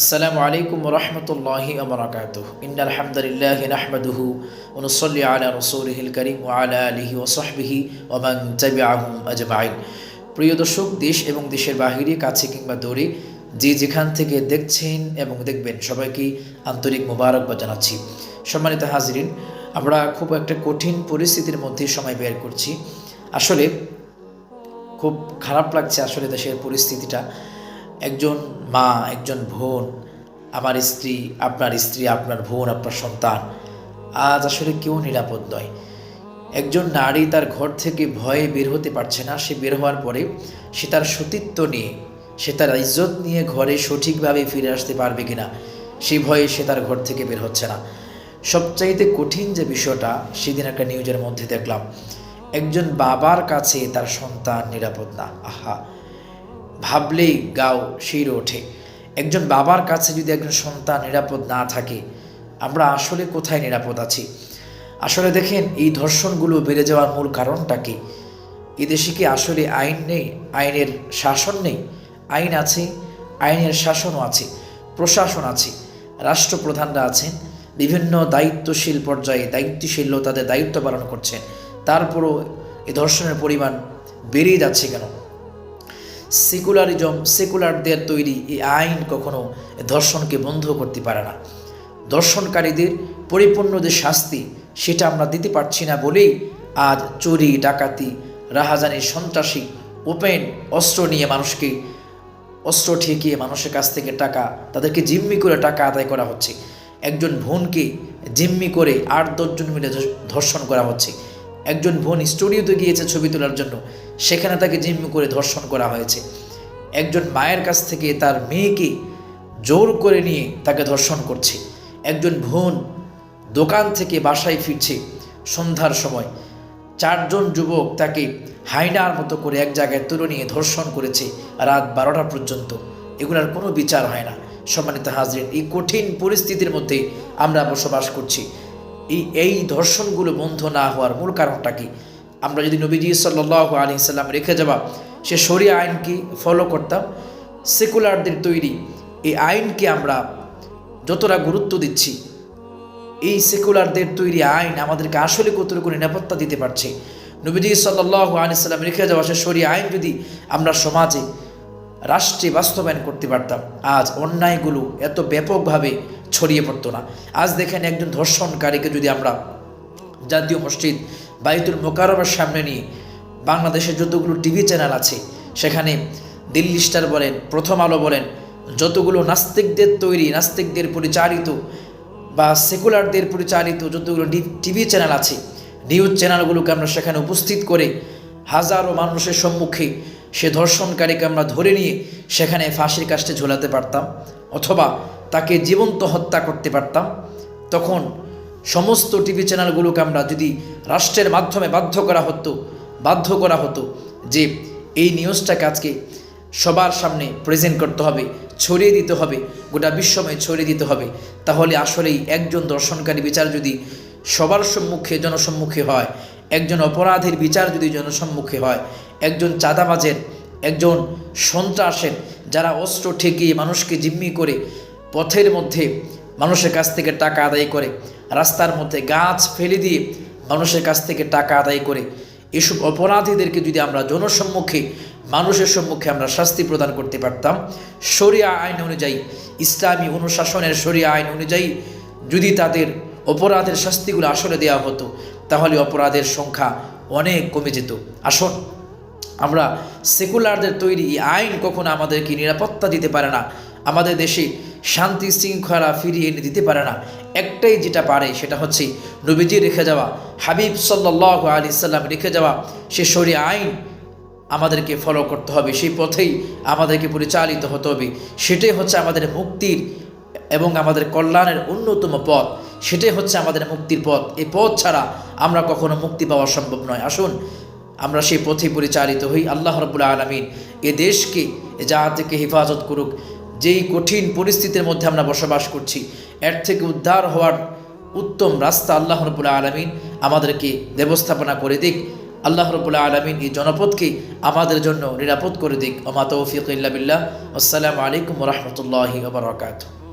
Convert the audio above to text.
আসসালামু আলাইকুম রহমতুল্লাহি আমরাকাত ইন্নাল হামদুলিল্লাহ নাহমাদুহু ওয়া নুসাল্লি আলা রাসূলিহিল কারীম ওয়া আলা আলিহি ওয়া সাহবিহি ওয়া মান তাবিআহুম আজমাইন। প্রিয় দর্শক, দেশ এবং দেশের বাহিরে, কাছে কিংবা দূরে, যে যেখান থেকে দেখছেন এবং দেখবেন সবাইকে আন্তরিক মোবারকবাদ জানাচ্ছি। সম্মানিত হাজিরিন, আমরা খুব একটা কঠিন পরিস্থিতির মধ্যে সময় বের করছি। আসলে খুব খারাপ লাগছে আসলে দেশের পরিস্থিতিটা। একজন মা, একজন বোন, আমার স্ত্রী, আপনার স্ত্রী, আপনার বোন, আপনার সন্তান, আজ আসলে কেউ নিরাপদ নয়। একজন নারী তার ঘর থেকে ভয়ে বের হতে পারছে না, সে বের হওয়ার পরে সে তার সতীত্ব নিয়ে, সে তার ইজ্জত নিয়ে ঘরে সঠিকভাবে ফিরে আসতে পারবে কিনা সেই ভয়ে সে তার ঘর থেকে বের হচ্ছে না। সবচাইতে কঠিন যে বিষয়টা, সেদিন একটা নিউজের মধ্যে দেখলাম। একজন বাবার কাছে তার সন্তান নিরাপদ না। আহা! ভাবলেই গাও শির ওঠে। একজন বাবার কাছে যদি একজন সন্তান নিরাপদ না থাকে, আমরা আসলে কোথায় নিরাপদ আছি? আসলে দেখেন, এই ধর্ষণগুলো বেড়ে যাওয়ার মূল কারণটা কি? এদেশে কি আসলে আইন নেই? আইনের শাসন নেই? আইন আছে, আইনের শাসনও আছে, প্রশাসন আছে, রাষ্ট্রপ্রধানরা আছেন, বিভিন্ন দায়িত্বশীল পর্যায়ে দায়িত্বশীল তাদের দায়িত্ব পালন করছেন। তারপরও এ ধর্ষণের পরিমাণ বেড়েই যাচ্ছে কেন? সেকুলারিজম, সেকুলারদের তৈরি এই আইন কখনো ধর্ষণকে বন্ধ করতে পারে না। দর্শনকারীদের পরিপূর্ণ যে শাস্তি, সেটা আমরা দিতে পারছি না বলেই আজ চুরি, ডাকাতি, রাহাজানি, সন্ত্রাসী, ওপেন অস্ত্র নিয়ে মানুষকে, অস্ত্র ঠেকিয়ে মানুষের কাছ থেকে টাকা, তাদেরকে জিম্মি করে টাকা আদায় করা হচ্ছে। একজন বোনকে জিম্মি করে আট দশজন মিলে ধর্ষণ করা হচ্ছে। একজন বোন স্টুডিওতে গিয়েছে ছবি তোলার জন্য। সেখানে তাকে জিম্মি করে ধর্ষণ করা হয়েছে। একজন মায়ের কাছ থেকে তার মেয়েকে জোর করে নিয়ে তাকে ধর্ষণ করছে। একজন বোন দোকান থেকে বাসায় ফিরছে সন্ধ্যার সময়। চারজন যুবক তাকে হাইনার মতো করে এক জায়গায় তুলে নিয়ে ধর্ষণ করেছে রাত বারোটা পর্যন্ত। এগুলার কোনো বিচার হয় না। সম্মানিত হাজরিন, এই কঠিন পরিস্থিতির মধ্যে আমরা বসবাস করছি। এই এই ধর্ষণগুলো বন্ধ না হওয়ার মূল কারণটা কি? আমরা যদি নবীজি সাল্লাহ আলী সাল্লাম রেখে যাওয়া সে সরিয়া আইনকে ফলো করতাম? সেকুলারদের তৈরি এই আইনকে আমরা যতটা গুরুত্ব দিচ্ছি, এই সেকুলারদের তৈরি আইন আমাদেরকে আসলে কতটুকু নিরাপত্তা দিতে পারছে? নবীজি সাল্লাহ আলী সাল্লাম রেখে যাওয়া সে সরিয়া আইন যদি আমরা সমাজে, রাষ্ট্রে বাস্তবায়ন করতে পারতাম, আজ অন্যায়গুলো এত ব্যাপকভাবে ছড়িয়ে পড়তো না। আজ দেখেন একজন ধর্ষণকারীকে যদি আমরা জাতীয় মসজিদ বাইতুল মোকারমের সামনে নিয়ে বাংলাদেশের যতগুলো টিভি চ্যানেল আছে, সেখানে দিল্লি স্টার বলেন, প্রথম আলো বলেন, যতগুলো নাস্তিকদের তৈরি, নাস্তিকদের পরিচালিত বা সেকুলারদের পরিচালিত যতগুলো টিভি চ্যানেল আছে, নিউজ চ্যানেলগুলোকে আমরা সেখানে উপস্থিত করে হাজারো মানুষের সম্মুখে সে ধর্ষণকারীকে আমরা ধরে নিয়ে সেখানে ফাঁসির কাষ্টে ঝোলাতে পারতাম। অথবা তাকে জীবন্ত হত্যা করতে পারতাম, তখন সমস্ত টিভি চ্যানেলগুলোকে আমরা যদি রাষ্ট্রের মাধ্যমে বাধ্য করা হতো, বাধ্য করা হতো যে এই নিউজটাকে আজকে সবার সামনে প্রেজেন্ট করতে হবে, ছড়িয়ে দিতে হবে, গোটা বিশ্বময় ছড়িয়ে দিতে হবে, তাহলে আসলেই একজন দর্শনকারী বিচার যদি সবার সম্মুখে জনসম্মুখে হয়, একজন অপরাধের বিচার যদি জনসম্মুখে হয়, একজন চাঁদাবাজের, একজন সন্ত্রাসের, যারা অস্ত্র ঠেকিয়ে মানুষকে জিম্মি করে পথের মধ্যে মানুষের কাছ থেকে টাকা আদায় করে, রাস্তার মধ্যে গাছ ফেলে দিয়ে মানুষের কাছ থেকে টাকা আদায় করে। এসব অপরাধীদেরকে যদি আমরা জনসম্মুখে, মানুষের সম্মুখে আমরা শাস্তি প্রদান করতে পারতাম, শরিয়া আইন অনুযায়ী, ইসলামী অনুশাসনের শরিয়া আইন অনুযায়ী যদি তাদের অপরাধের শাস্তিগুলো আসলে দেওয়া হতো, তাহলে অপরাধের সংখ্যা অনেক কমে যেত। আসুন, আমরা সেকুলারদের তৈরি আইন কখনো আমাদেরকে নিরাপত্তা দিতে পারে না। আমাদের দেশে শান্তি শৃঙ্খলা ফিরিয়ে এনে দিতে পারে না। একটাই যেটা পারে সেটা হচ্ছে নবীজি রেখে যাওয়া, হাবিব সাল্লাহ আলি সাল্লাম রেখে যাওয়া। সে শরীর আইন আমাদেরকে ফলো করতে হবে, সেই পথেই আমাদেরকে পরিচালিত হতে হবে। সেটাই হচ্ছে আমাদের মুক্তির এবং আমাদের কল্যাণের অন্যতম পথ। সেটাই হচ্ছে আমাদের মুক্তির পথ। এই পথ ছাড়া আমরা কখনো মুক্তি পাওয়া সম্ভব নয়। আসুন, আমরা সেই পথে পরিচালিত হই। আল্লাহ রবুল্লা আলমিন এ দেশকে, এ জাহাজ থেকে হেফাজত করুক। যেই কঠিন পরিস্থিতির মধ্যে আমরা বসবাস করছি, এর থেকে উদ্ধার হওয়ার উত্তম রাস্তা আল্লাহ রবুল্লা আলমিন আমাদেরকে ব্যবস্থাপনা করে দিক। আল্লাহ রবুল্লা আলমিন এই জনপদকে আমাদের জন্য নিরাপদ করে দিক। ওমা তৌফিক আসসালামু আলাইকুম রহমতুল্লাহি ওবরাকাতুহ